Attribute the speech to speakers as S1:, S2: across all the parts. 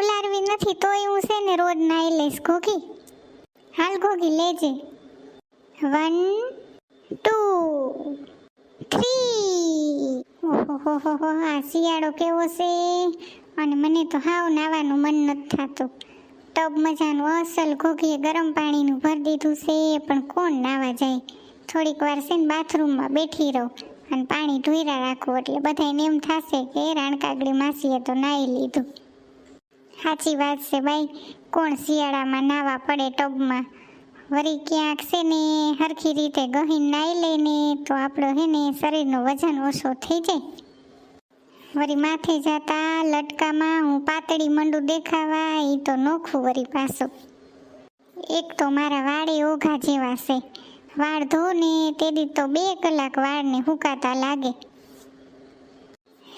S1: ઉલારવી નથી, તોય હું છે ને રોજ નાઈ લઈશ. ઘોઘી? હાલ ઘોઘી, લેજે. One, two, three. ઓહો આ શિયાળો કેવો છે? અને મને તો હાવ નાવાનું મન નથી થતું. ટબ મજાનું અસલ ઘોઘીએ ગરમ પાણીનું ભરી દીધું છે, પણ કોણ નાવા જાય? થોડીક વાર છે ને બાથરૂમમાં બેઠી રહો અને પાણી ધોઈરા રાખવું એટલે બધાને એમ થશે કે રાણકાગડી માસીએ તો નાહી લીધું. સાચી વાત છે ભાઈ. કોણ શિયાળામાં નાવા પડે ટબમાં? વળી ક્યાંક છે ને, હરખી રીતે ગહીન નાઈ લઈને તો આપણો હે ને, શરીરનું વજન ઓછો થઈ જાય. વળી માથે જતા લટકામાં હું પાતળી મંડું દેખાવા એ તો નોખું વળી પાછું. એક તો મારા વાળે ઓઘા જેવા છે. વાળ ધો ને, તેદી તો બે કલાક વાળને હુકાતા લાગે.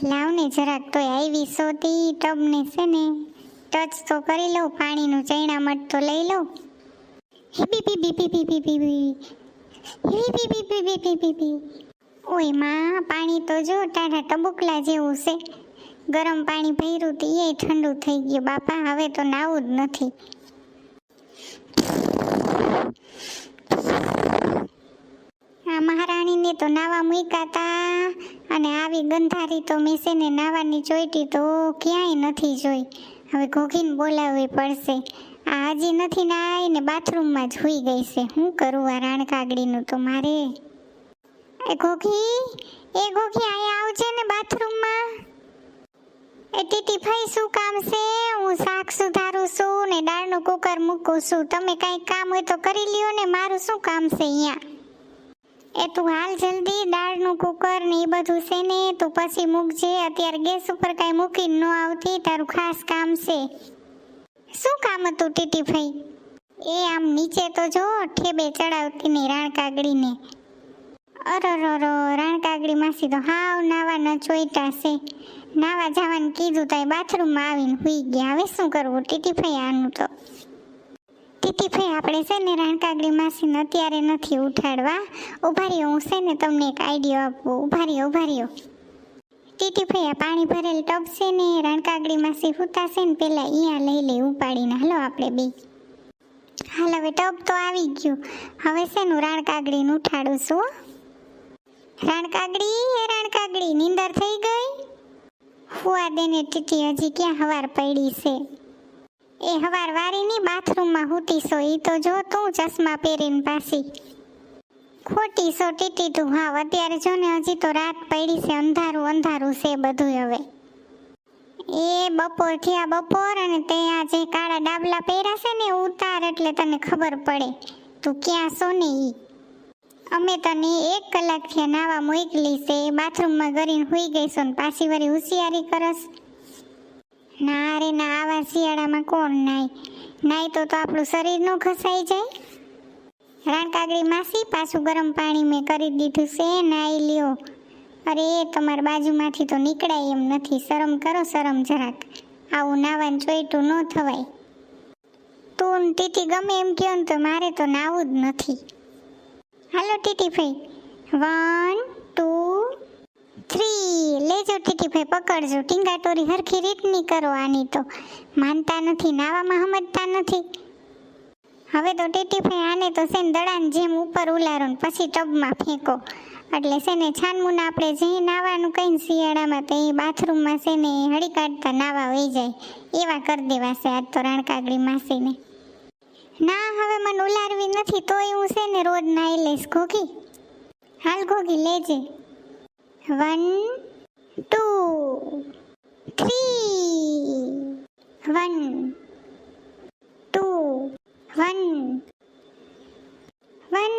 S1: લાવને જરાક તોય આવી સોતી, ટબને છે ને ટચ તો કરી લઉં પાણીનું ચૈણામટ તો લઈ લઉં હિબી પી બી પી પી પી પી પી બી પી પી પી પી પી પી ઓયમાં પાણી તો જો ટાઢા ટબુકલા જેવું છે ગરમ પાણી ભર્યું તો એ ઠંડુ થઈ ગયું બાપા હવે તો નાવું જ નથી આ મહારાણીને તો નાવા મૂકાતા અને આવી ગંધારી તો મેસેને નાવાની જોઈતી તો ક્યાંય નથી જોઈ હવે ઘોઘીને બોલાવવી પડશે. આ હજી નથી નાઈ આવીને બાથરૂમમાં જ હોઈ ગઈ છે. હું કરું આ રાણકાગડીનું તો મારે? એ ઘોઘી? એ ઘોઘી અહીંયા આવજે ને બાથરૂમમાં. એ ટીટી ભાઈ શું કામ છે? હું શાક સુધારું છું ને દાળનું કુકર મૂકું છું. તમે કાંઈ કામ હોય તો કરી લ્યો ને. મારું શું કામ છે અહીંયા? એ તું હાલ જલ્દી દાળનું કુકર ને એ બધું છે ને, તું પછી મૂકજે. અત્યારે ગેસ ઉપર કાંઈ મૂકીને ન આવતી, તારું ખાસ કામ છે. શું કામ હતું ટીટી ભાઈ? એ આમ નીચે તો જો, ઠેબે ચડાવતી ને નહીં રાણકાગડીને. અરરરો રાણકાગડી માસી તો હાવ નાવા ન ચોઈટા છે. નાવા જવાનું કીધું તો બાથરૂમમાં આવીને હુઈ ગયા. હવે શું કરવું ટીટી ભાઈ આનું તો? ટીટી ભાઈ, આપણે છે ને રાણકાગરી માસીને અત્યારે નથી ઉઠાડવા. ઊભા રહ્યો, હું છે ને તમને એક આઈડિયો આપવો ઊભા રહ્યો ઊભા રહ્યો. ટીટીભાઈ આ પાણી ભરેલ ટબ છે ને રાણકાગરી માસી છે ને પહેલાં અહીંયા લઈ લે ઉપાડીને. હાલો આપણે બે. હાલ હવે ટબ તો આવી ગયું. હવે છે નું રાણકાગડીને ઉઠાડું છું, હો. રાણકાગડી, એ રાણકાગડી, નીંદર થઈ ગઈ? હુવા દેને ટીટી હજી ક્યાં હવાર પડી છે? એ હવાર વારીની બાથરૂમમાં હુતી સો ઈ તો જો તું ચશ્મા પહેરીને પાછી. ખોટી સો ટીટી તું હાવ, અત્યારે જો ને હજી તો રાત પડી છે, અંધારું અંધારું છે બધું હવે. એ બપોર થયા બપોર અને તે આ જે કાળા ડાબલા પહેર્યા છે ને ઉતાર એટલે તને ખબર પડે, તું ક્યાં સો ને ઈ? અમે તને એક કલાક થયા નાવા મોકલી છે બાથરૂમમાં ગરીને હોઈ ગઈશું ને પાછી વળી હોશિયારી કરસ. ના રે, ના આવા શિયાળામાં કોણ નાય? નાય તો તો આપણું શરીર નો ખસાઈ જાય. રાણકાગડી માસી પાછું ગરમ પાણી મેં કરી દીધું છે નાઈ લ્યો. અરે, એ તમારા બાજુમાંથી તો નીકળાય એમ નથી. શરમ કરો, શરમ જરાક. આવું નાવાનું ચોઈટું ન થવાય. તું ટીટી ગમે એમ કહો ને તો મારે તો નાવું જ નથી. હાલો, ટીટી ભાઈ. વન, ટુ થ્રી લેજો ટીટી ભાઈ પકડજો. ટીંગાટોરી હરખી રીતની કરો આની તો. માનતા નથી, નાવામાં સમજતા નથી. હવે તો ટીટી ભાઈ આને તો છે ને જેમ ઉપર ઉલારો ને પછી ટબમાં ફેંકો. એટલે છે ને છાનમુન આપણે જે નાવાનું કહીને શિયાળામાં તો એ બાથરૂમમાં છે ને હળી કાઢતા નાવા વહી જાય. એવા કરી દેવા છે આજ તો રણકાગડી માસીને. ના, હવે મને ઉલારવી નથી, તોય હું છે ને રોજ નાઈ લઈશ ઘોઘી. હાલ ઘોઘી લેજે. One two three one two one one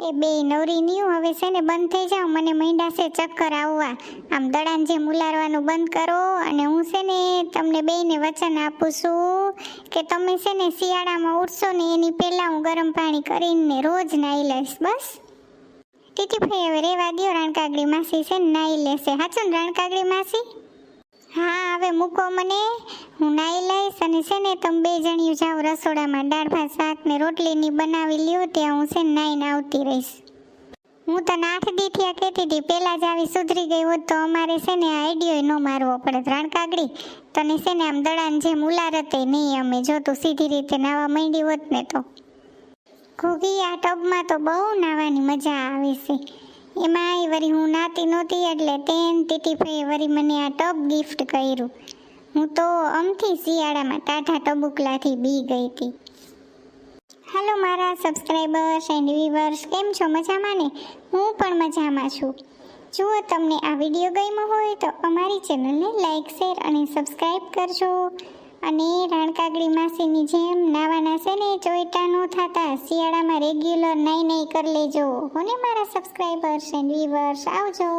S1: એ બે નવરી નીયું હવે છે ને બંધ થઈ જાઓ. મને છે ચક્કર આવવા. આમ દડાન જે મુલારવાનું બંધ કરો અને હું છે ને તમને બેયને વચન આપું છું કે તમે છે ને શિયાળામાં ઉઠશો ને એની પહેલાં હું ગરમ પાણી કરીને રોજ નાહી લઈશ. બસ. ટીટીભાઈ હવે રેવા દ્યો, રાણકાગડી માસી છે નાઈ લેશે. હાચું ને રાણકાગડી માસી. હા, હવે મૂકો મને. હું નાહી લઈશ અને છે ને તમે બે જણિયું જાઓ રસોડામાં. દાળ, ભાત, શાક ને રોટલીની બનાવી લ્યો, ત્યાં હું છે નાઈ નાહીને આવતી રહીશ. હું તને આઠ દીઠિયા કહેતી હતી, પહેલાં જ આવી સુધરી ગઈ હોત તો અમારે છે ને આઈડિયો ન મારવો પડે ત્રણ તને છે ને આમ દડાને જેમ ઉલારતે નહીં અમે. જો તું સીધી રીતે નાવા માંડી હોત ને તો. ઘૂગી આ ટબમાં તો બહુ નાવાની મજા આવે છે. એમાં એ વળી હું નાતી નહોતી એટલે તેન ટીટીફાઈ વળી મને આ ટબ ગિફ્ટ કર્યું. હું તો અમથી શિયાળામાં ટાઢા ટબુકલાથી બી ગઈ હતી. હાલો મારા સબસ્ક્રાઈબર્સ એન્ડ વ્યુઅર્સ કેમ છો મજામાં ને? હું પણ મજામાં છું. જો તમને આ વીડિયો ગમ્યો હોય તો અમારી ચેનલને લાઈક શેર અને સબસ્ક્રાઈબ કરજો. અને રાણકાગડી માસીની જેમ નાવાના છે ને ચોઈટા ન થતા, શિયાળામાં રેગ્યુલર નાઈ નાઈ કરી લેજો. હોને મારા સબસ્ક્રાઈબર્સ એન્ડ વ્યુઅર્સ આવજો.